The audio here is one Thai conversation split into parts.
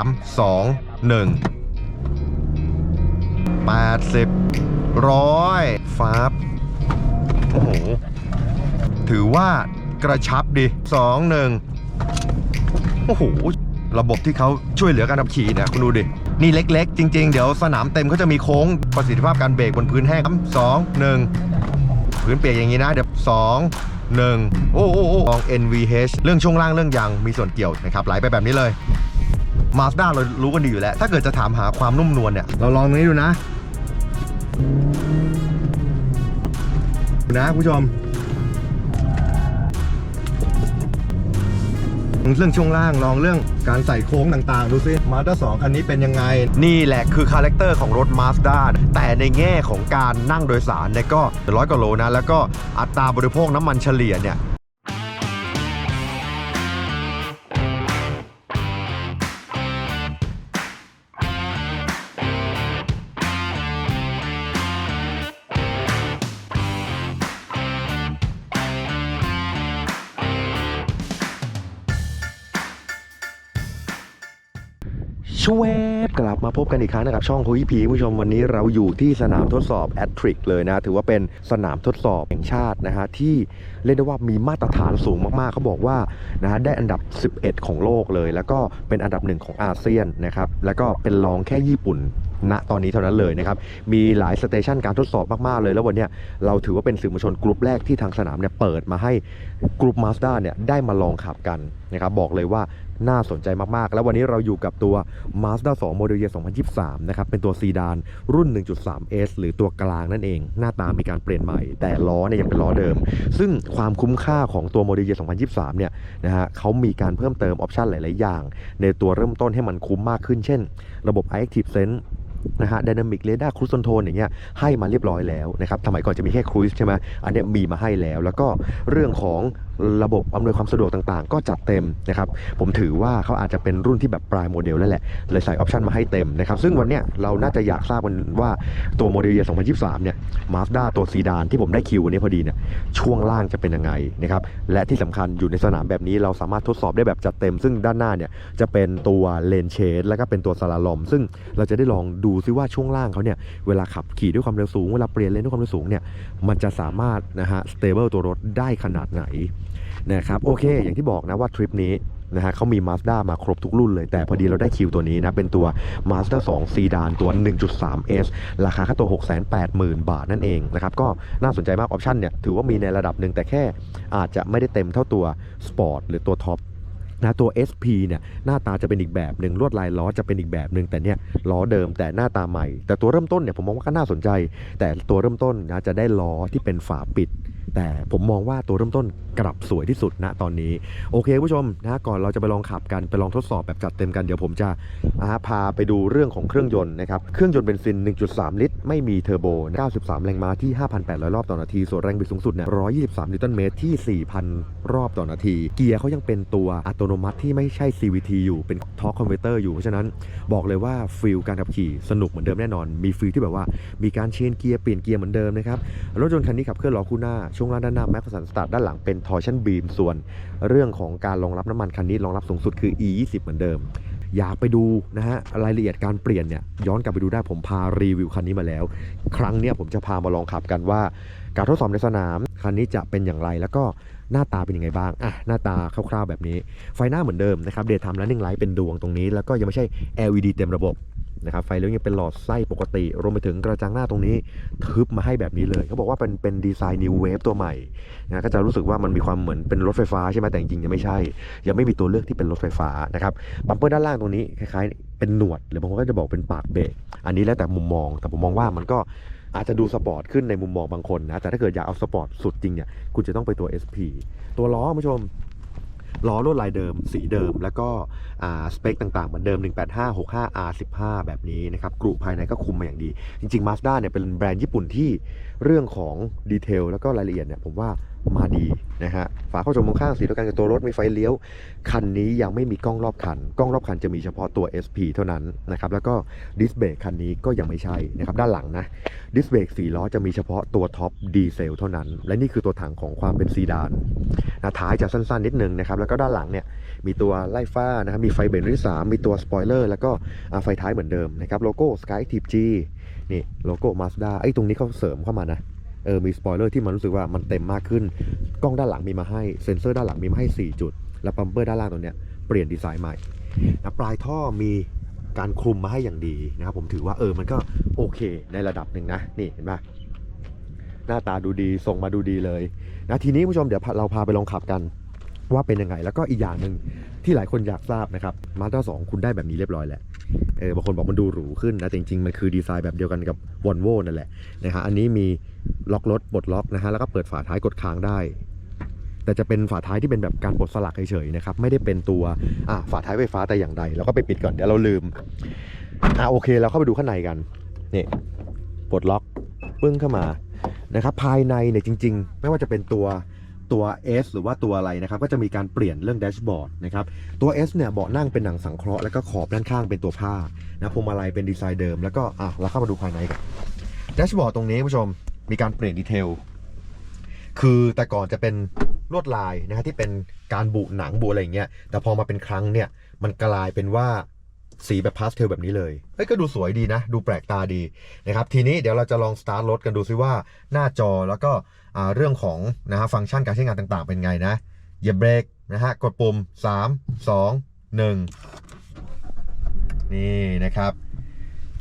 ามสองหนึ่งแปดสิบร้อยฟ้าบโอ้โห ถือว่ากระชับดีสองหนึ่งโอ้โห ระบบที่เขาช่วยเหลือการขับขี่เนี่ยคุณดูดิ นี่เล็กๆ จริง ๆ เดี๋ยวสนามเต็มเขาจะมีโค้งประสิทธิภาพการเบรกบนพื้นแห้งสองหนึ่งพื้นเปียกอย่างนี้นะ เดี๋ยวสองหนึ่งโอ้โอ้โอ้ลอง NVH เรื่องช่วงล่างเรื่องยางมีส่วนเกี่ยวนะครับไหลไปแบบนี้เลย มาสด้าเรารู้กันดีอยู่แล้ว ถ้าเกิดจะถามหาความนุ่มนวลเนี่ย เราลองตรงนี้ดูนะ นะคุณผู้ชม เรื่องช่วงล่างลองเรื่องการใส่โค้งต่างๆ ดูซิมาสด้าสองคันนี้เป็นยังไง นี่แหละคือคาแรคเตอร์ของรถมาสด้าแต่ในแง่ของการนั่งโดยสารเนี่ยก็ร้อยกว่าโลนะ แล้วก็อัตราบริโภคน้ำมันเฉลี่ยเนี่ย บมาพบกันอีกครั้งนะครับ ช่องคุยพีผู้ชมวันนี้เราอยู่ที่สนามทดสอบแอตริกเลยนะ ถือว่าเป็นสนามทดสอบแห่งชาตินะฮะที่เรียกได้ว่ามีมาตรฐานสูงมากๆเขาบอกว่านะฮะได้อันดับ 11 ของโลกเลย แล้วก็เป็นอันดับหนึ่งของอาเซียนนะครับแล้วก็เป็นรองแค่ญี่ปุ่นณตอนนี้เท่านั้นเลยนะครับ มีหลายสเตชันการทดสอบมาก ๆ เลย แล้ววันนี้เราถือว่าเป็นสื่อมวลชนกลุ่มแรกที่ทางสนามเนี่ยเปิดมาให้กลุ่มมาสด้าเนี่ยได้มาลองขับกัน นะครับบอกเลยว่าน่าสนใจมากๆ แล้ววันนี้เราอยู่กับตัว Mazda 2โมเดลเย2023 นะครับ เป็นตัวซีดานรุ่น 1.3S หรือตัวกลางนั่นเอง หน้าตามีการเปลี่ยนใหม่ แต่ล้อเนี่ยยังเป็นล้อเดิม ซึ่งความคุ้มค่าของตัวโมเดลเย2023 เนี่ยนะฮะเขามีการเพิ่มเติมออปชันหลาย ๆ อย่าง ในตัวเริ่มต้นให้มันคุ้มมากขึ้น เช่น ระบบ Active Sense นะฮะ Dynamic Radar Cruise Control อย่างเงี้ยให้มาเรียบร้อยแล้วนะครับสมัยก่อนจะมีแค่ Cruise ใช่ไหมอันเนี้ยมีมาให้แล้ว แล้วก็เรื่องของระบบอำนวยความสะดวกต่างๆ ก็จัดเต็มนะครับ ผมถือว่าเขาอาจจะเป็นรุ่นที่แบบปลายโมเดลแล้วแหละ เลยใส่ออปชันมาให้เต็มนะครับ ซึ่งวันเนี้ยเราน่าจะอยากทราบกันว่าตัวโมเดลเย2023 เนี่ย Mazda ตัวซีดานที่ผมได้คิววันนี้พอดีเนี่ยช่วงล่างจะเป็นยังไงนะครับ และที่สำคัญอยู่ในสนามแบบนี้เราสามารถทดสอบได้แบบจัดเต็ม ซึ่งด้านหน้าเนี่ยจะเป็นตัวเลนเชดแล้วก็เป็นตัวสลาลอม ซึ่งเราจะได้ลองดููซิว่าช่วงล่างเขาเนี่ยเวลาขับขี่ด้วยความเร็วสูงเวลาเปลี่ยนเลนด้วยความเร็วสูงเนี่ยมันจะสามารถนะฮะสเตเบิลตัวรถได้ขนาดไหนนะครับโอเค อย่างที่บอกนะว่าทริปนี้นะฮะเขามี Mazda มาครบทุกรุ่นเลย แต่พอดีเราได้คิวตัวนี้นะ เป็นตัว Mazda 2ซีดานตัว 1.3S ราคาค่าตัว 680,000 บาทนั่นเองนะครับ ก็น่าสนใจมากออปชันเนี่ย ถือว่ามีในระดับหนึ่งแต่แค่อาจจะไม่ได้เต็มเท่าตัว Sport หรือตัวท็อป นะตัว SP เนี่ยหน้าตาจะเป็นอีกแบบหนึ่งลวดลายล้อจะเป็นอีกแบบหนึ่งแต่เนี่ยล้อเดิมแต่หน้าตาใหม่ แต่ตัวเริ่มต้นเนี่ยผมมองว่าก็น่าสนใจ แต่ตัวเริ่มต้นนะจะได้ล้อที่เป็นฝาปิดแต่ผมมองว่าตัวเริ่มต้นกลับสวยที่สุดนะตอนนี้ โอเคผู้ชมนะก่อนเราจะไปลองขับกันไปลองทดสอบแบบจัดเต็มกันเดี๋ยวผมจะาพาไปดูเรื่องของเครื่องยนต์นะครับเครื่องยนต์เบนซิน 1.3 ลิตร ไม่มีเทอร์โบ 93 แรงม้าที่ 5,800 รอบต่อนาที ส่วนแรงบิดสูงสุดเนี่ย123 นิวตันเมตรที่ 4,000 รอบต่อนาที เกียร์เขายังเป็นตัวอัตโนมัติที่ไม่ใช่ CVT อยู่เป็นทอร์คคอนเวอร์เตอร์อยู่เพราะฉะนั้นบอกเลยว่าฟิลการขับขี่สนุกเหมือนเดิมแน่นอน มีฟิลที่แบบว่า มีการเชนเกียร์เปลี่ยนเกียร์เหมือนเดิมนะครับรถยนต์คันนี้ขับเคลื่อนล้อคู่หน้าช่วงล่างด้านหน้าแม็กซ์สันสตาร์ด้านหลังเป็นทอร์ชันบีมส่วนเรื่องของการรองรับน้ำมันคันนี้รองรับสูงสุดคือ E 2 0เหมือนเดิม อยากไปดูนะฮะรายละเอียดการเปลี่ยนเนี่ยย้อนกลับไปดูได้ผมพารีวิวคันนี้มาแล้ว ครั้งเนี้ยผมจะพามาลองขับกันว่า การทดสอบในสนามคันนี้จะเป็นอย่างไรแล้วก็หน้าตาเป็นยังไงบ้าง อะ หน้าตาคร่าวๆแบบนี้ ไฟหน้าเหมือนเดิมนะครับ เดย์ไทม์และนิ่งไลท์เป็นดวงตรงนี้ แล้วก็ยังไม่ใช่ LED เต็มระบบ นะครับไฟเลี้ยวยังเป็นหลอดไส้ปกติ รวมไปถึงกระจังหน้าตรงนี้ทึบมาให้แบบนี้เลยเขาบอกว่าเป็นเป็นดีไซน์ New Wave ตัวใหม่นะก็จะรู้สึกว่ามันมีความเหมือนเป็นรถไฟฟ้าใช่ไหมแต่จริงๆยังไม่ใช่ ยังไม่มีตัวเลือกที่เป็นรถไฟฟ้านะครับบัมเปอร์ด้านล่างตรงนี้คล้ายๆเป็นหนวดหรือบางคนก็จะบอกเป็นปากเบรกอันนี้แล้วแต่มุมมอง แต่ผมมองว่ามันก็อาจจะดูสปอร์ตขึ้นในมุมมองบางคนนะแต่ถ้าเกิดอยากเอาสปอร์ตสุดจริงเนี่ยคุณจะต้องไปตัว SP ตัวล้อคุณผู้ชม ล้อลวดลายเดิม สีเดิม แล้วก็สเปคต่างๆ เหมือนเดิม 185 65 R15 แบบนี้นะครับกรุภายในก็คุมมาอย่างดี จริงๆ Mazda เนี่ยเป็นแบรนด์ญี่ปุ่นที่เรื่องของดีเทลแล้วก็รายละเอียดเนี่ยผมว่า มาดีนะฮะฝาเข้าชมมองข้างสีเดียวกันกับตัวรถมีไฟเลี้ยว คันนี้ยังไม่มีกล้องรอบคัน กล้องรอบคันจะมีเฉพาะตัว SP เท่านั้นนะครับแล้วก็ดิสเบรกคันนี้ก็ยังไม่ใช่นะครับด้านหลังนะดิสเบรกสี่ล้อจะมีเฉพาะตัวท็อปดีเซลเท่านั้น และนี่คือตัวถังของความเป็นซีดานนะท้ายจะสั้นๆ นิดนึงนะครับแล้วก็ด้านหลังเนี่ยมีตัวไล่ฟ้านะครับมีไฟเบรกที่3มีตัวสปอยเลอร์แล้วก็ไฟท้ายเหมือนเดิมนะครับโลโก้ Sky Active G นี่โลโก้ Mazda ไอ้ตรงนี้เขาเสริมเข้ามานะ เออมีสปอยเลอร์ที่มันรู้สึกว่ามันเต็มมากขึ้น กล้องด้านหลังมีมาให้เซ็นเซอร์ด้านหลังมีมาให้ 4 จุด และปั๊มเปอร์ด้านล่างตัวเนี้ยเปลี่ยนดีไซน์ใหม่นะปลายท่อมีการคลุมมาให้อย่างดีนะครับผมถือว่าเออมันก็โอเคในระดับหนึ่งนะนี่เห็นปะหน้าตาดูดีส่งมาดูดีเลยนะทีนี้ผู้ชมเดี๋ยวเราพาไปลองขับกันว่าเป็นยังไง แล้วก็อีกอย่างหนึ่ง ที่หลายคนอยากทราบนะครับมาสด้าสคุณได้แบบนี้เรียบร้อยแล้วเออบางคนบอกมันดูหรูขึ้นนะแต่จริงๆ มันคือดีไซน์แบบเดียวกันกับวอลโวนั่นแหละนะฮะอันนี้มีล็อกรถปลดล็อกนะฮะแล้วก็เปิดฝาท้ายกดค้างได้ แต่จะเป็นฝาท้ายที่เป็นแบบการปลดสลักเฉยๆนะครับไม่ได้เป็นตัวอะฝาท้ายไฟฟ้าแต่อย่างใดเราก็ไปปิดก่อนเดี๋ยวเราลืมอะโอเคเราเข้าไปดูข้างในกันนี่ปลดล็อกปึ้งเข้ามานะครับภายในเนี่ยจริง ๆ ไม่ว่าจะเป็นตัว ตัว S หรือว่าตัวอะไรนะครับ ก็จะมีการเปลี่ยนเรื่องแดชบอร์ดนะครับ ตัว S เนี่ยเบาะนั่งเป็นหนังสังเคราะห์แล้วก็ขอบด้านข้างเป็นตัวผ้านะพวงมาลัยเป็นดีไซน์เดิมแล้วก็อะเราเข้ามาดูภายในกันแดชบอร์ดตรงนี้ผู้ชมมีการเปลี่ยนดีเทลคือแต่ก่อนจะเป็นลวดลายนะฮะที่เป็นการบุหนังบุอะไรอย่างเงี้ยแต่พอมาเป็นครั้งเนี่ยมันกลายเป็นว่า สีแบบพาสเทลแบบนี้เลยเฮ้ยก็ดูสวยดีนะ ดูแปลกตาดีนะครับ ทีนี้เดี๋ยวเราจะลองสตาร์ทรถกันดูซิว่าหน้าจอแล้วก็เรื่องของนะฮะฟังก์ชันการใช้งานต่างๆ เป็นไงนะเหยียบเบรกนะฮะกดปุ่ม 3 2 1 นี่นะครับ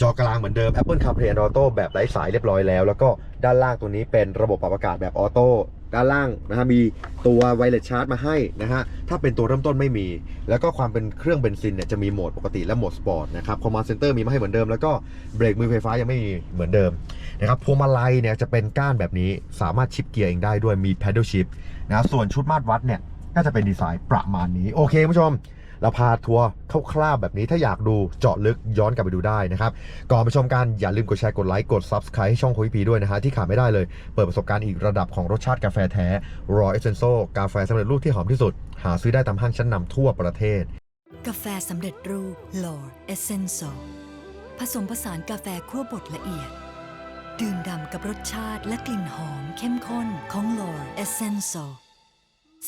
จอกลางเหมือนเดิม Apple CarPlay and Auto แบบไร้สายเรียบร้อยแล้ว แล้วก็ด้านล่างตัวนี้เป็นระบบปรับอากาศแบบออโต้ ด้านล่างนะฮะมีตัวไวเลสชาร์จมาให้นะฮะถ้าเป็นตัวเริ่มต้นไม่มี แล้วก็ความเป็นเครื่องเบนซินเนี่ยจะมีโหมดปกติและโหมดสปอร์ตนะครับคอมมานด์เซนเตอร์มีมาให้เหมือนเดิม แล้วก็เบรกมือไฟฟ้ายังไม่มีเหมือนเดิมนะครับพวงมาลัยเนี่ยจะเป็นก้านแบบนี้สามารถชิปเกียร์เองได้ด้วยมี pedal shift นะส่วนชุดมาตรวัดเนี่ยก็จะเป็นดีไซน์ประมาณนี้โอเคผู้ชม เราพาทัวร์คร่าวๆแบบนี้ถ้าอยากดูเจาะลึกย้อนกลับไปดูได้นะครับ ก่อนไปชมกันอย่าลืมกดแชร์กดไลค์กด Subscribe ให้ช่องคุยพีด้วยนะฮะที่ขาดไม่ได้เลย เปิดประสบการณ์อีกระดับของรสชาติกาแฟแท้ Raw Essential กาแฟสำเร็จรูปที่หอมที่สุด หาซื้อได้ตามห้างชั้นนำทั่วประเทศ กาแฟสำเร็จรูป Lord Essential ผสมผสานกาแฟคั่วบดละเอียด ดื่มด่ำกับรสชาติและกลิ่นหอมเข้มข้นของ Lord Essential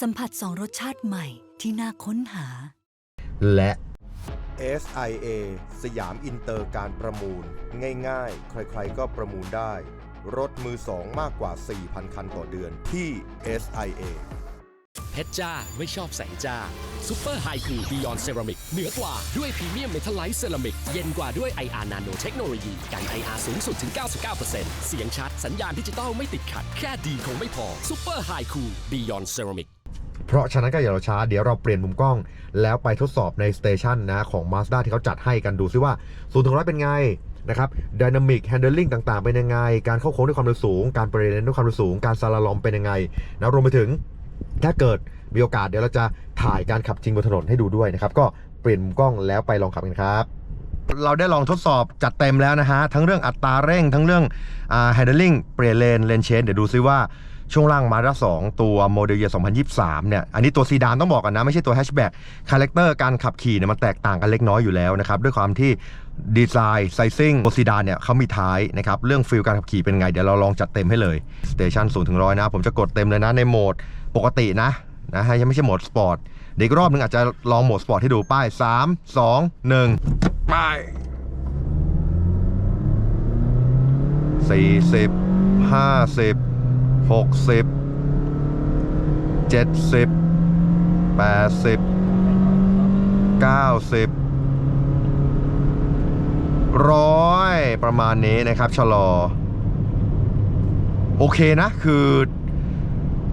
สัมผัสสองรสชาติใหม่ที่น่าค้นหา และ SIA สยามอินเตอร์การประมูล ง่ายๆ ใครๆก็ประมูลได้ รถมือสองมากกว่า 4,000 คันต่อเดือนที่ SIA เพชรจ้าไม่ชอบแสงจ้าซูเปอร์ไฮคูบิยอนเซรามิกเหนือกว่าด้วยพรีเมียมเมทัลไลท์เซรามิกเย็นกว่าด้วย IR Nano เทคโนโลยีกัน IR สูงสุดถึง 99%เสียงชัด สัญญาณดิจิตอลไม่ติดขัด แค่ดีคงไม่พอซูเปอร์ไฮคูบิยอนเซรามิก เพราะฉะนั้นก็อย่ารอช้าเดี๋ยวเราเปลี่ยนมุมกล้อง แล้วไปทดสอบในสเตชันนะของ Mazda ที่เขาจัดให้กันดูซิว่า0ูนย์ถึงร้อยเป็นไงนะครับ Dynamic Handling ต่างๆ เป็นยังไง การเข้าโค้งด้วยความเร็วสูง การเบรเลนด้วยความเร็วสูง การซาลาลอมเป็นยังไงนะรวมไปถึงถ้าเกิดมีโอกาสเดี๋ยวเราจะถ่ายการขับจริงบนถนนให้ดูด้วยนะครับก็เปลี่ยนมุมกล้องแล้วไปลองขับกันครับเราได้ลองทดสอบจัดเต็มแล้วนะฮะ ทั้งเรื่องอัตราเร่งทั้งเรื่องอ่า handling เปลี่ยนเลนเลนเชนเดี๋ยวดูซิว่า ช่วงล่างมาด้า2ตัวโมเดลเยีย2023 เนี่ย อันนี้ตัวซีดานต้องบอกกันนะ ไม่ใช่ตัวแฮชแบ็กคาแรคเตอร์การขับขี่เนี่ยมันแตกต่างกันเล็กน้อยอยู่แล้วนะครับ ด้วยความที่ดีไซน์ไซซิ่งตัวซีดานเนี่ยเขามีท้ายนะครับ เรื่องฟิลการขับขี่เป็นไง เดี๋ยวเราลองจัดเต็มให้เลยสเตชัน0ถึง100นะ ผมจะกดเต็มเลยนะในโหมดปกตินะนะฮะยังไม่ใช่โหมดสปอร์ตเดี๋ยวอีกรอบนึงอาจจะลองโหมดสปอร์ตให้ดูป้าย 3 2 1ป้ายสี่สิบ หกสิบเจ็ดสิบแปดสิบเก้าสิบร้อยประมาณนี้นะครับชะลอ โอเคนะ คือ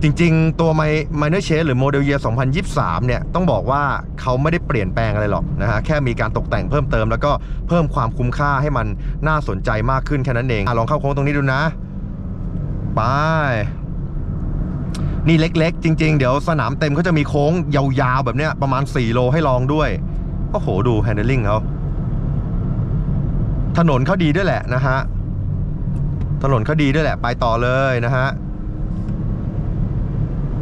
จริงๆ ตัวไมไมเนอร์เชหรือโมเดลเยีย2023 เนี่ย ต้องบอกว่าเขาไม่ได้เปลี่ยนแปลงอะไรหรอกนะฮะ แค่มีการตกแต่งเพิ่มเติมแล้วก็เพิ่มความคุ้มค่าให้มันน่าสนใจมากขึ้นแค่นั้นเองอลองเข้าโค้งตรงนี้ดูนะ ไป นี่เล็กๆ จริง ๆ เดี๋ยวสนามเต็มเขาจะมีโค้งยาวๆ แบบเนี้ยประมาณ 4 โลให้ลองด้วย โอ้โห ดู handling เขาถนนเขาดีด้วยแหละนะฮะ ถนนเขาดีด้วยแหละ ไปต่อเลยนะฮะ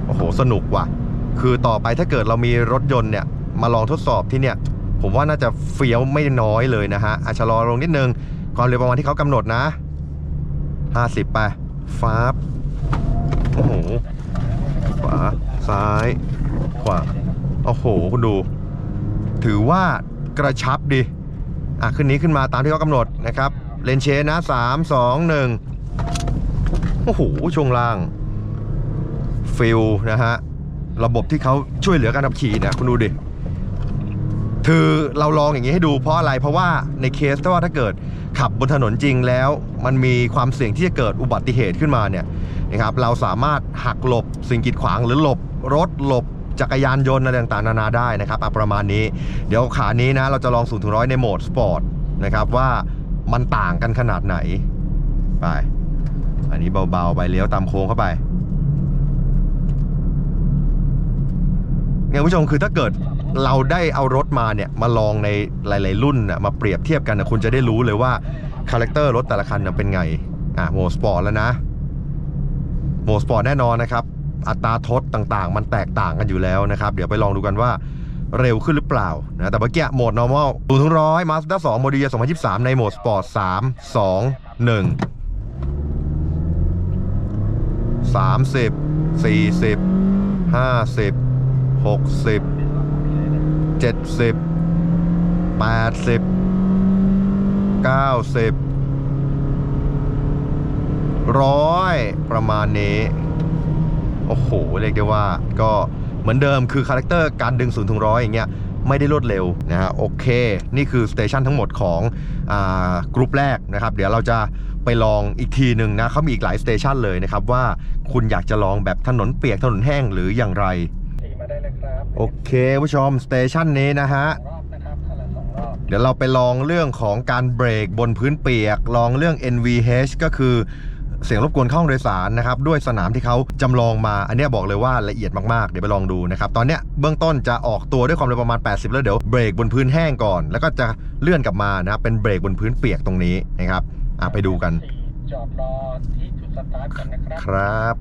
โอ้โห สนุกว่ะ คือต่อไปถ้าเกิดเรามีรถยนต์เนี่ย มาลองทดสอบที่เนี่ย ผมว่าน่าจะเฟี้ยวไม่น้อยเลยนะฮะอาชะลอลงนิดนึง ความเร็วประมาณที่เขากำหนดนะ 50 ไป ฟ้าบโอ้โหขวาซ้าย ขวาโอ้โห คุณดู ถือว่ากระชับดี อะ ขึ้นนี้ขึ้นมาตามที่เขากำหนดนะครับ เลนเชนนะ3 2 1โอ้โห ช่วงล่าง ฟิลนะฮะ ระบบที่เขาช่วยเหลือการขับขี่เนี่ยคุณดูดิคือเราลองอย่างนี้ให้ดูเพราะอะไรเพราะว่าในเคสถ้าว่าถ้าเกิด ขับบนถนนจริงแล้ว มันมีความเสี่ยงที่จะเกิดอุบัติเหตุขึ้นมาเนี่ยนะครับเราสามารถหักหลบสิ่งกีดขวางหรือหลบรถหลบจักรยานยนต์อะไรต่างๆนานาได้นะครับประมาณนี้ เดี๋ยวขานี้นะเราจะลอง0ูนถึงร้อยในโหมดสปอร์ตนะครับว่ามันต่างกันขนาดไหนไปอันนี้เบาๆไปเลี้ยวตามโค้งเข้าไปเนี่ยผู้ชมคือถ้าเกิด เราได้เอารถมาเนี่ยมาลองในหลาย ๆ รุ่นน่ะมาเปรียบเทียบกันนะคุณจะได้รู้เลยว่าคาแรคเตอร์รถแต่ละคันเป็นไง อะโหมดสปอร์ตแล้วนะโหมดสปอร์ตแน่นอนนะครับ อัตราทดต่างๆ มันแตกต่างกันอยู่แล้วนะครับ เดี๋ยวไปลองดูกันว่าเร็วขึ้นหรือเปล่านะแต่เมื่อกี้โหมด normal 0ูนถึงร้อยมาสด้า2โมดี2023ในโหมดสปอร์ต 3 2 1 30 40 50 60 70 80 90ร้อยประมาณนี้ โอ้โห เรียกได้ว่าก็เหมือนเดิมคือคาแรคเตอร์การดึง0ูนย์ถึงร้อยอย่างเงี้ยไม่ได้รวดเร็วนะฮะโอเค นี่คือสเตชันทั้งหมดของอ่ากรุ๊ปแรกนะครับ เดี๋ยวเราจะไปลองอีกทีหนึ่งนะเขามีอีกหลายสเตชันเลยนะครับว่าคุณอยากจะลองแบบถนนเปียกถนนแห้งหรืออย่างไร โอเคผู้ชมสเตชันนี้นะฮะ เดี๋ยวเราไปลองเรื่องของการเบรกบนพื้นเปียก ลองเรื่อง NVH ก็คือเสียงรบกวนเข้าห้องโดยสารนะครับด้วยสนามที่เขาจำลองมา อันเนี้ยบอกเลยว่าละเอียดมากๆ เดี๋ยวไปลองดูนะครับ ตอนเนี้ยเบื้องต้นจะออกตัวด้วยความเร็วประมาณ 80 แล้วเดี๋ยวเบรกบนพื้นแห้งก่อน แล้วก็จะเลื่อนกลับมานะครับเป็นเบรกบนพื้นเปียกตรงนี้นะครับอะไปดูกันจอดรอที่จุดสตาร์ทกันนะครับครับ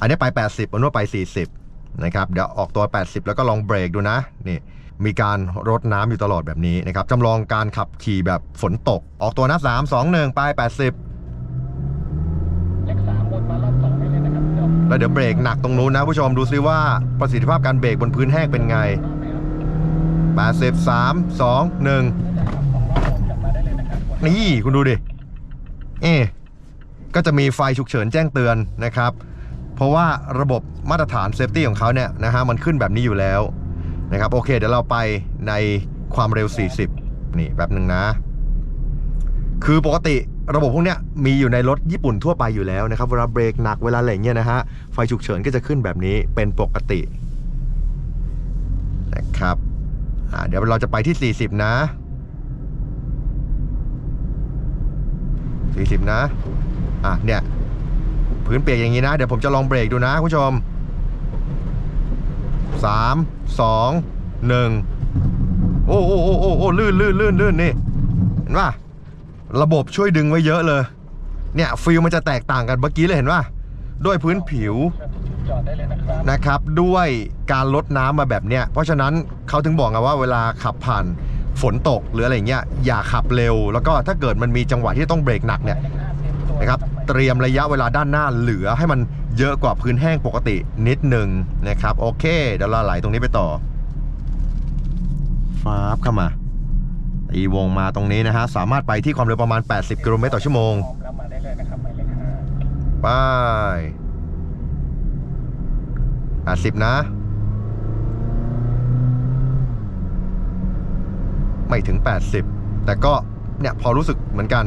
อันนี้ไป 80อันนู้นไป 40 นะครับเดี๋ยวออกตัว 80 แล้วก็ลองเบรกดูนะนี่มีการรดน้ำอยู่ตลอดแบบนี้นะครับจำลองการขับขี่แบบฝนตก ออกตัวนะ3 2 1 ไป 80เลขสามวนมารอบสองได้เลยนะครับจอดแล้วเดี๋ยวเบรกหนักตรงนู้นนะผู้ชมดูซิว่าประสิทธิภาพการเบรกบนพื้นแห้งเป็นไงรอบไหมครับ80 3 2 1สองรอบวนกลับมาได้เลยนะครับวนนี่คุณดูดิ เอ๊ะก็จะมีไฟฉุกเฉินแจ้งเตือนนะครับเพ ราะว่าระบบมาตรฐานเซฟตี้ของเขาเนี่ยนะฮะมันขึ้นแบบนี้อยู่แล้วนะครับโอเค เดี๋ยวเราไปในความเร็ว 40 นี่แบบหนึ่งนะ คือปกติระบบพวกเนี้ยมีอยู่ในรถญี่ปุ่นทั่วไปอยู่แล้วนะครับ เวลาเบรกหนักเวลาอะไรเงี้ยนะฮะ ไฟฉุกเฉินก็จะขึ้นแบบนี้เป็นปกตินะครับเดี๋ยวเราจะไปที่ 40 นะ 40 นะ อะเนี่ย พื้นเปียกอย่างนี้นะ เดี๋ยวผมจะลองเบรกดูนะคุณผู้ชม 3 2 1 โอ้โอ้โอ้โอ้โอ้ลื่นลื่นลื่นลื่นนี่เห็นป่ะระบบช่วยดึงไว้เยอะเลย เนี่ยฟิลมันจะแตกต่างกันเมื่อกี้เลยเห็นป่ะด้วยพื้นผิวจอดได้เลยนะครับนะครับ ด้วยการลดน้ำมาแบบเนี้ยเพราะฉะนั้นเขาถึงบอกไงว่าเวลาขับผ่านฝนตกหรืออะไรเงี้ยอย่าขับเร็ว แล้วก็ถ้าเกิดมันมีจังหวะที่ต้องเบรกหนักเนี่ยนะครับเตรียมระยะเวลาด้านหน้าเหลือให้มันเยอะกว่าพื้นแห้งปกตินิดหนึ่งนะครับ โอเค เดี๋ยวเราไหลตรงนี้ไปต่อฟาบเข้ามาตีวงมาตรงนี้นะฮะ สามารถไปที่ความเร็วประมาณ 80 กิโลเมตรต่อชั่วโมงไปแปดสิบนะ ไม่ถึง 80 แต่ก็เนี่ยพอรู้สึกเหมือนกัน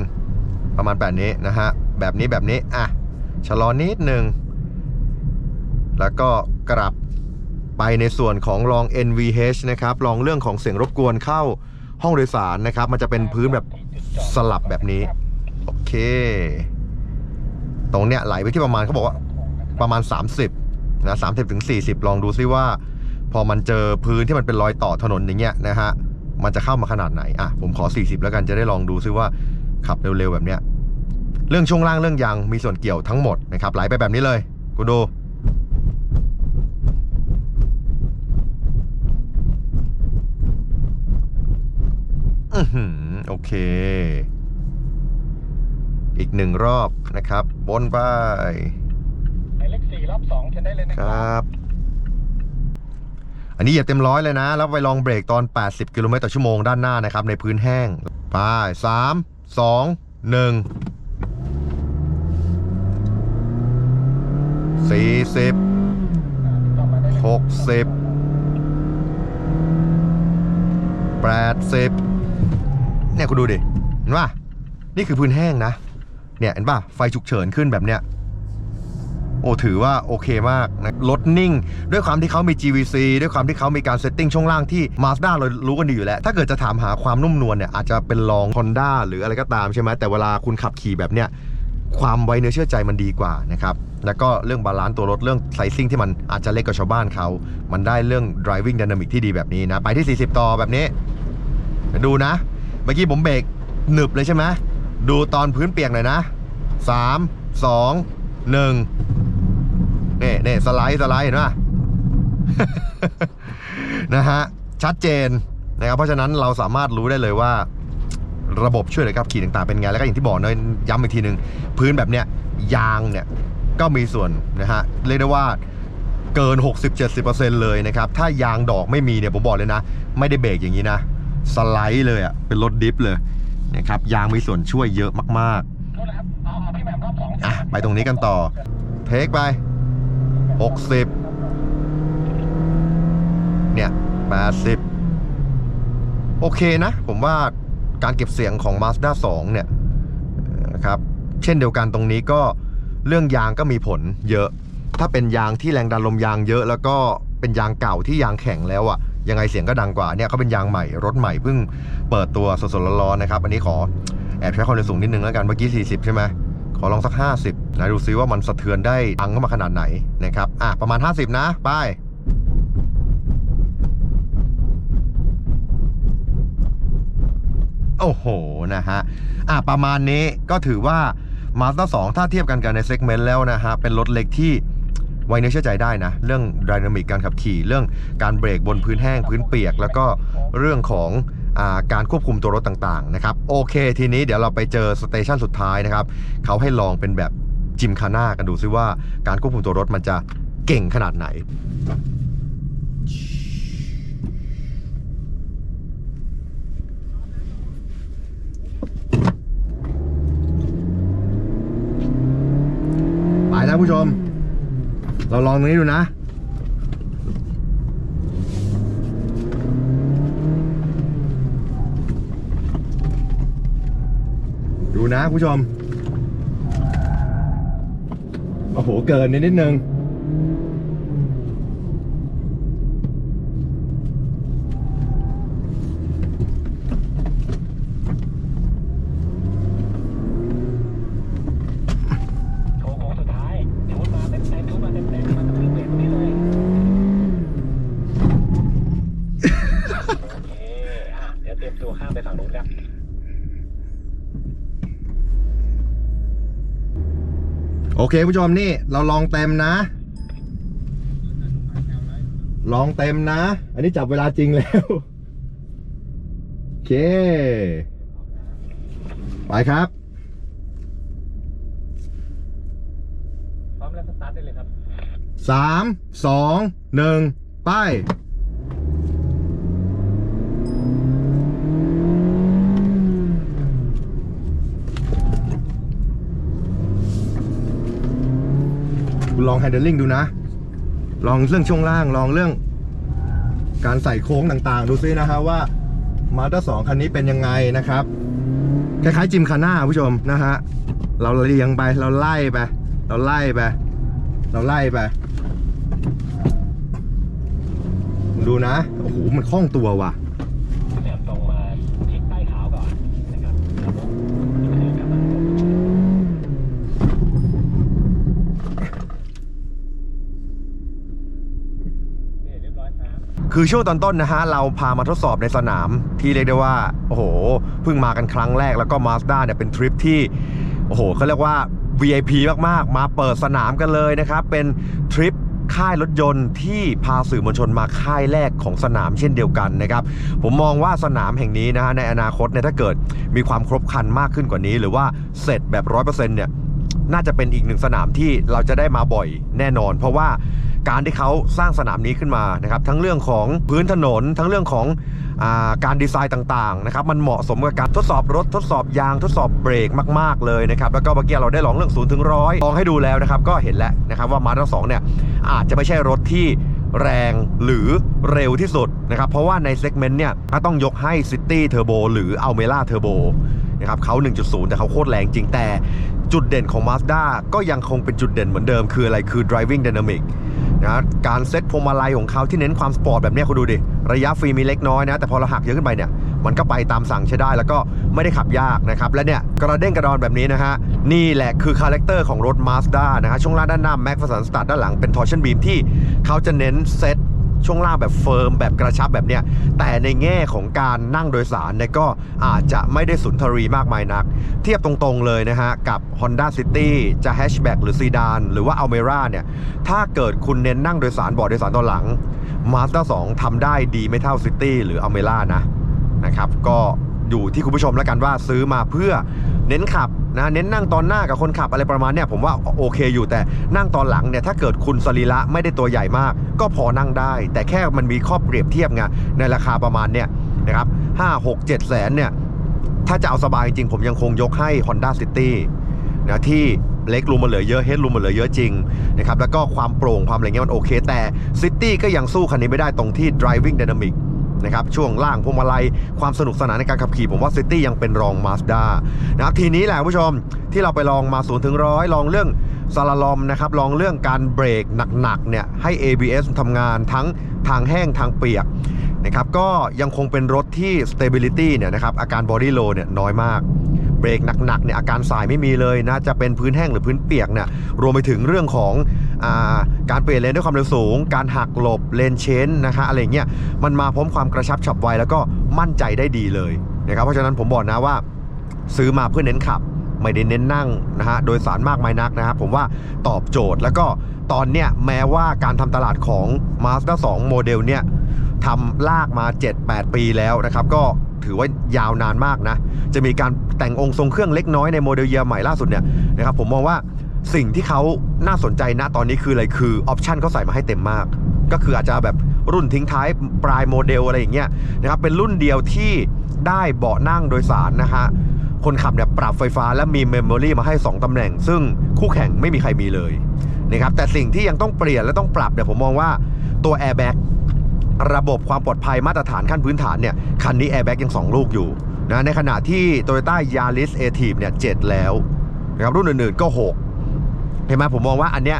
ประมาณแบบนี้นะฮะ แบบนี้แบบนี้อะชะลอนิดหนึ่งแล้วก็กลับไปในส่วนของลอง NVH นะครับลองเรื่องของเสียงรบกวนเข้าห้องโดยสารนะครับ มันจะเป็นพื้นแบบสลับแบบนี้ โอเค ตรงเนี้ยไหลไปที่ประมาณเขาบอกว่าประมาณ 30นะ30ถึง40ลองดูซิว่า พอมันเจอพื้นที่มันเป็นรอยต่อถนนอย่างเงี้ยนะฮะมันจะเข้ามาขนาดไหนอะผมขอ 40 แล้วกันจะได้ลองดูซิว่าขับเร็วๆแบบเนี้ย เรื่องช่วงล่างเรื่องยางมีส่วนเกี่ยวทั้งหมดนะครับไหลไปแบบนี้เลยคุณดูโอเค อีกหนึ่งรอบนะครับ บนไปหมายเลขสี่รอบสองเชิญได้เลยนะครับ อันนี้อย่าเต็มร้อยเลยนะ แล้วไปลองเบรกตอน 80 กิโลเมตรต่อชั่วโมงด้านหน้านะครับ ในพื้นแห้ง ไปสามสองหนึ่ง เลยหกสิบแปดสิบเนี่ยคุณดูดิ เห็นป่ะ นี่คือพื้นแห้งนะ เนี่ยเห็นป่ะ ไฟฉุกเฉินขึ้นแบบเนี้ย โอ้ถือว่าโอเคมากนะ รถนิ่ง ด้วยความที่เขามี GVC ด้วยความที่เขามีการเซตติ้งช่วงล่างที่ Mazda เรารู้กันดีอยู่แล้ว ถ้าเกิดจะถามหาความนุ่มนวลเนี่ยอาจจะเป็นรอง Honda หรืออะไรก็ตามใช่ไหมแต่เวลาคุณขับขี่แบบเนี้ย ความไวเนื้อเชื่อใจมันดีกว่านะครับแล้วก็เรื่องบาลานซ์ตัวรถเรื่องไซซิ่งที่มันอาจจะเล็กกว่าชาวบ้านเขา มันได้เรื่อง driving dynamic ที่ดีแบบนี้นะ ไปที่ 40 ต่อแบบนี้ ดูนะ เมื่อกี้ผมเบรกหนึบเลยใช่ไหมดูตอนพื้นเปียกหน่อยนะ 3 2 1นี่นี่สไลด์สไลด์เห็นป่ะนะฮะชัดเจนนะครับเพราะฉะนั้นเราสามารถรู้ได้เลยว่า ระบบช่วยเหลือขับขี่ต่างๆเป็นไง แล้วก็อย่างที่บอกเนยย้ำอีกทีหนึ่งพื้นแบบเนี้ยยางเนี่ยก็มีส่วนนะฮะเรียกได้ว่าเกิน 60-70%เลยนะครับ ถ้ายางดอกไม่มีเนี่ยผมบอกเลยนะ ไม่ได้เบรกอย่างนี้นะ สไลด์เลยอะ่ะ เป็นรถดิฟเลยนะครับ ยางมีส่วนช่วยเยอะมากโทษนะครับเอาเอาพี่แหม่มรอบสองๆอะไปตรงนี้กันต่อ เทคไป 60 เนี่ย 80 โอเคนะ ผมว่า การเก็บเสียงของ Mazda 2 เนี่ยนะครับเช่นเดียวกันตรงนี้ก็เรื่องยางก็มีผลเยอะ ถ้าเป็นยางที่แรงดันลมยางเยอะ แล้วก็เป็นยางเก่าที่ยางแข็งแล้วอะ่ะยังไงเสียงก็ดังกว่าเนี่ยเขาเป็นยางใหม่รถใหม่เพิ่งเปิดตัวสดๆร้อนๆนะครับ อันนี้ขอแอบใช้ความเร็วสูงนิดนึงแล้วกันเมื่อกี้ 40 ใช่ไหมขอลองสัก 50 นะดูซิว่ามันสะเทือนได้อังเข้ามาขนาดไหนนะครับอะประมาณ 50 นะไป โอ้โหนะฮะอะประมาณนี้ก็ถือว่า Mazda 2ถ้าเทียบกันกันในเซกเมนต์แล้วนะฮะ เป็นรถเล็กที่ไว้เนื้อเชื่อใจได้นะ เรื่องไดนามิกการขับขี่ เรื่องการเบรกบนพื้นแห้งพื้นเปียก แล้วก็เรื่องของอาการควบคุมตัวรถต่างๆนะครับ โอเคทีนี้เดี๋ยวเราไปเจอสเตชันสุดท้ายนะครับ เขาให้ลองเป็นแบบจิมคาน่ากันดูซิว่าการควบคุมตัวรถมันจะเก่งขนาดไหน ไปนะผู้ชม เราลองตรงนี้ดูนะ ดูนะผู้ชม โอ้โห เกินนิดนิดนึง โชว์โค้งสุดท้ายชูดมาเต็มเต็มชูดมาเต็มเต็มมันจะขึ้นเบรกตรงนี้เลยโอเคอะเดี๋ยวเตรียมตัวข้ามไปฝั่งนู้นครับ โอเคผู้ชมนี่เราลองเต็มนะ ลองเต็มนะ อันนี้จับเวลาจริงแล้ว โอเค ไปครับพร้อมแล้วสตาร์ทได้เลยครับสามสองหนึ่งไป ลอง handling ดูนะ ลองเรื่องช่วงล่าง ลองเรื่อง การใส่โค้งต่างๆ ดูซินะฮะว่ามาด้าสองคันนี้เป็นยังไงนะครับ คล้ายๆจิมคาน่าผู้ชมนะฮะ เราเรียงไป เราไล่ไป เราไล่ไป เราไล่ไป ดูนะ โอ้โห มันคล่องตัวว่ะ แหนบตรงมาทิศใต้เท้าก่อนนะครับครับผมนี่คือกลับมาโอเคเรียบร้อย คือช่วงตอนต้นนะฮะเราพามาทดสอบในสนามที่เรียกได้ว่า โอ้โหเพิ่งมากันครั้งแรกแล้วก็ Mazda เนี่ยเป็นทริปที่โอ้โหเขาเรียกว่า VIP มากๆ มาเปิดสนามกันเลยนะครับ เป็นทริปค่ายรถยนต์ที่พาสื่อมวลชนมาค่ายแรกของสนามเช่นเดียวกันนะครับ ผมมองว่าสนามแห่งนี้นะฮะในอนาคตเนี่ยถ้าเกิดมีความครบครันมากขึ้นกว่านี้ หรือว่าเสร็จแบบร้อยเปอร์เซ็นต์เนี่ยน่าจะเป็นอีกหนึ่งสนามที่เราจะได้มาบ่อยแน่นอน เพราะว่า การที่เขาสร้างสนามนี้ขึ้นมานะครับทั้งเรื่องของพื้นถนน ทั้งเรื่องของอาการดีไซน์ต่างๆนะครับมันเหมาะสมกับการทดสอบรถทดสอบยางทดสอบเบรกมากๆเลยนะครับแล้วก็เมื่อกี้เราได้ลองเรื่อง0ูนย์ถึงร้อยลองให้ดูแล้วนะครับก็เห็นแล้วนะครับว่ามาสด้าสองเนี่ยอาจจะไม่ใช่รถที่แรงหรือเร็วที่สุดนะครับเพราะว่าในเซกเมนต์เนี่ยก็ต้องยกให้ City Turbo หรือ Almera Turbo นะครับเขา1.0 แต่เขาโคตรแรงจริงแต่ จุดเด่นของ Mazda ก็ยังคงเป็นจุดเด่นเหมือนเดิมคืออะไรคือ driving dynamic นะการเซ็ตพวงมาลัยของเขาที่เน้นความสปอร์ตแบบนี้คุณดูดิ ระยะฟรีมีเล็กน้อยนะ แต่พอเราหักเยอะขึ้นไปเนี่ย มันก็ไปตามสั่งใช้ได้แล้วก็ไม่ได้ขับยากนะครับ และเนี่ย กระเด้งกระดอนแบบนี้นะฮะ นี่แหละคือคาแรคเตอร์ของรถ Mazda นะฮะช่วงล่างด้านหน้า Max สันสตาร์ด้านหลังเป็น torsion beam ที่เขาจะเน้นเซ็ต ช่วงล่างแบบเฟิร์มแบบกระชับแบบเนี้ยแต่ในแง่ของการนั่งโดยสารเนี่ยก็อาจจะไม่ได้สุนทรีมากมายนัก เทียบตรงๆเลยนะฮะ กับ Honda City จะแฮชแบ็กหรือซีดานหรือว่า Almera เนี่ย ถ้าเกิดคุณเน้นนั่งโดยสารเบาะโดยสารตอนหลัง Mazda 2ทำได้ดีไม่เท่า City หรือ Almera นะนะครับก็ อยู่ที่คุณผู้ชมแล้วกันว่าซื้อมาเพื่อเน้นขับนะเน้นนั่งตอนหน้ากับคนขับอะไรประมาณเนี้ยผมว่าโอเคอยู่แต่นั่งตอนหลังเนี่ยถ้าเกิดคุณสรีระไม่ได้ตัวใหญ่มาก ก็พอนั่งได้ แต่แค่มันมีข้อเปรียบเทียบไงในราคาประมาณเนี้ยนะครับห้าหกเจ็ดแสนเนี่ยถ้าจะเอาสบายจริงผมยังคงยกให้ Honda City นะที่เล็กรูมมันเหลือเยอะเฮดรูมมันเหลือเยอะจริงนะครับแล้วก็ความโปร่งความอะไรเงี้ยมันโอเค แต่ City ก็ยังสู้คันนี้ไม่ได้ตรงที่ driving dynamic นะครับช่วงล่างพวงมาลัยความสนุกสนานในการขับขี่ผมว่าซิตี้ยังเป็นรองมาสด้านะครับทีนี้แหละคุณผู้ชมที่เราไปลองมาศูนถึงร้อยลองเรื่องซาลาลอมนะครับลองเรื่องการเบรกหนักๆเนี่ยให้ ABS ทำงานทั้งทางแห้งทางเปียกนะครับก็ยังคงเป็นรถที่ stability เนี่ยนะครับอาการ body low เนี่ยน้อยมาก รกหนักๆเนี่ยอาการสายไม่มีเลยนะจะเป็นพื้นแห้งหรือพื้นเปียกเนี่ยรวมไปถึงเรื่องของอาการเปลี่ยนเลนด้วยความเร็วสูง การหักหลบเลนเชนนะคะอะไรเงี้ยมันมาพร้อมความกระชับฉับไวแล้วก็มั่นใจได้ดีเลยนะครับเพราะฉะนั้นผมบอกนะว่าซื้อมาเพื่อเน้นขับไม่ได้เน้นนั่งนะฮะโดยสารมากมายนักนะครับผมว่าตอบโจทย์แล้วก็ตอนเนี้ยแม้ว่าการทำตลาดของ Mazda 2 โมเดลเนี่ย ทำลากมา 7-8 ปีแล้วนะครับก็ถือว่ายาวนานมากนะ จะมีการแต่งองค์ทรงเครื่องเล็กน้อยในโมเดลเยียร์ใหม่ล่าสุดเนี่ยนะครับผมมองว่าสิ่งที่เขาน่าสนใจณตอนนี้คืออะไรคือออปชันเขาใส่มาให้เต็มมาก ก็คืออาจจะแบบรุ่นทิ้งท้ายปลายโมเดลอะไรอย่างเงี้ยนะครับเป็นรุ่นเดียวที่ได้เบาะนั่งโดยสารนะฮะคนขับเนี่ยปรับไฟฟ้าและมีเมมโมรีมาให้ 2 ตำแหน่ง ซึ่งคู่แข่งไม่มีใครมีเลยนะครับแต่สิ่งที่ยังต้องเปลี่ยนและต้องปรับเนี่ยผมมองว่าตัวแอร์แบ็ก ระบบความปลอดภัยมาตรฐานขั้นพื้นฐานเนี่ยคันนี้แอร์แบ็กยัง 2 ลูกอยู่นะในขณะที่ Toyota Yaris a t i v เนี่ยเแล้วนะครับรุ่นอื่นๆก็ 6 เห็นไหมผมมองว่าอันเนี้ย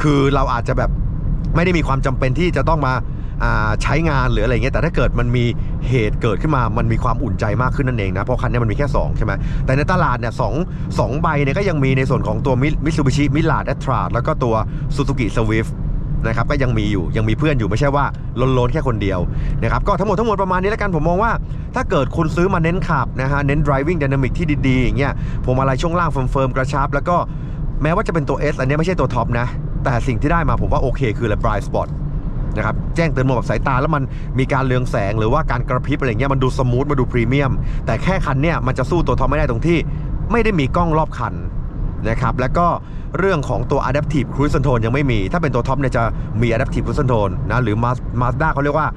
คือเราอาจจะแบบไม่ได้มีความจำเป็นที่จะต้องมาใช้งานหรืออะไรเงี้ยแต่ถ้าเกิดมันมีเหตุเกิดขึ้นมามันมีความอุ่นใจมากขึ้นนั่นเองนะ เพราะคันเนี้ยมันมีแค่ 2 ใช่ไหมแต่ในตลาดเนี่ยสองสองใบเนี่ยก็ยังมีในส่วนของตัวมิตซูบิชิมิลาดแอตราแล้วก็ตัวซูซูกิสวิฟ นะครับก็ยังมีอยู่ยังมีเพื่อนอยู่ไม่ใช่ว่าล้นๆแค่คนเดียวนะครับก็ทั้งหมดทั้งมวลประมาณนี้แล้วกันผมมองว่า ถ้าเกิดคุณซื้อมาเน้นขับนะฮะเน้น driving dynamic ที่ดีๆอย่างเงี้ยผมอะไรช่วงล่างเฟิร์มๆกระชับ แล้วก็แม้ว่าจะเป็นตัว S อันนี้ไม่ใช่ตัวท็อปนะแต่สิ่งที่ได้มาผมว่าโอเค คือ bright spot นะครับแจ้งเตือนหมดแบบสายตาแล้วมันมีการเลืองแสงหรือว่าการกระพริบอะไรเงี้ยมันดูสมูทมาดูพรีเมียมแต่แค่คันเนี่ยมันจะสู้ตัวท็อปไม่ได้ตรงที่ ไม่ได้มีกล้องรอบคัน นะครับแล้วก็เรื่องของตัว adaptive cruise control ยังไม่มี ถ้าเป็นตัวท็อปเนี่ยจะมี adaptive cruise control นะหรือ Maz- Mazda เขาเรียกว่า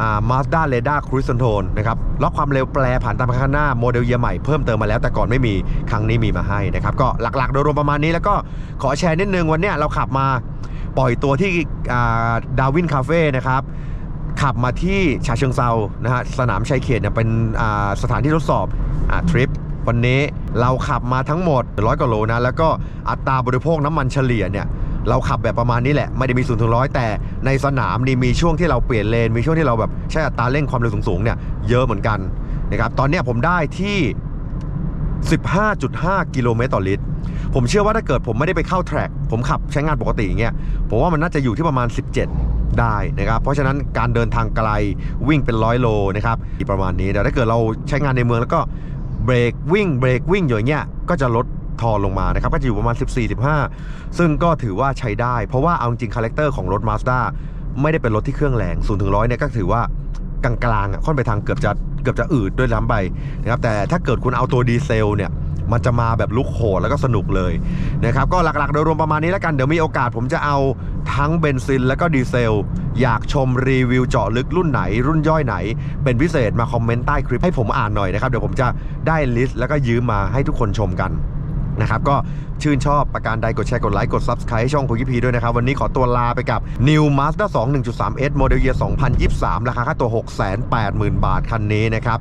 อ่า Mazda Radar Cruise Control นะครับล็อกความเร็วแปรผ่านตามข้างหน้าโมเดลเยียใหม่เพิ่มเติมมาแล้วแต่ก่อนไม่มีครั้งนี้มีมาให้นะครับก็หลักๆ โดยรวมประมาณนี้แล้วก็ขอแชร์นิดนึงวันเนี้ยเราขับมาปล่อยตัวที่ดาวินคาเฟ่นะครับขับมาที่ฉะเชิงเซานะฮะสนามชัยเขตเนี่ยเป็นสถานที่ทดสอบทริป วันนี้เราขับมาทั้งหมดร้อยกว่าโลนะแล้วก็อัตราบริโภคน้ำมันเฉลี่ยเนี่ยเราขับแบบประมาณนี้แหละไม่ได้มีศูนย์ถึงร้อยแต่ในสนามนี่มีช่วงที่เราเปลี่ยนเลน มีช่วงที่เราแบบใช้อัตราเร่งความเร็วสูงๆเนี่ยเยอะเหมือนกันนะครับตอนนี้ผมได้ที่ 15.5 กิโลเมตรต่อลิตรผมเชื่อว่าถ้าเกิดผมไม่ได้ไปเข้าแทร็กผมขับใช้งานปกติอย่างเงี้ยผมว่ามันน่าจะอยู่ที่ประมาณ 17 ได้นะครับ เพราะฉะนั้นการเดินทางไกลวิ่งเป็นร้อยโลนะครับประมาณนี้แต่ถ้าเกิดเราใช้งานในเมืองแล้วก็ เบรกวิ่งเบรกวิ่งอย่างเงี้ยก็จะลดทอนลงมานะครับก็จะอยู่ประมาณ 14-15 ซึ่งก็ถือว่าใช้ได้ เพราะว่าเอาจริงคาแรคเตอร์ของรถ Mazda ไม่ได้เป็นรถที่เครื่องแรง0ูนถึงร้อยเนี่ยก็ถือว่ากลางๆอะค่อนไปทางเกือบจะเกือบจะอืดด้วยล้ำไปนะครับแต่ถ้าเกิดคุณเอาตัวดีเซลเนี่ย มันจะมาแบบลุกโหดแล้วก็สนุกเลยนะครับก็หลักๆ โดยรวมประมาณนี้แล้วกันเดี๋ยวมีโอกาสผมจะเอาทั้งเบนซินแล้วก็ดีเซล อยากชมรีวิวเจาะลึกรุ่นไหน รุ่นย่อยไหน เป็นพิเศษมาคอมเมนต์ใต้คลิปให้ผมอ่านหน่อยนะครับเดี๋ยวผมจะได้ลิสต์แล้วก็ยืมมาให้ทุกคนชมกันนะครับก็ชื่นชอบประการใดกดแชร์กดไลค์กด Subscribe ให้ช่องคุยพีด้วยนะครับ วันนี้ขอตัวลาไปกับ New Mazda 2 1.3 S Model Year 2023 ราคาค่าตัว 680,000 บาทคันนี้นะครับ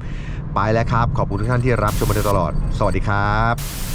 ไปแล้วครับ ขอบคุณทุกท่านที่รับชมมาโดยตลอด สวัสดีครับ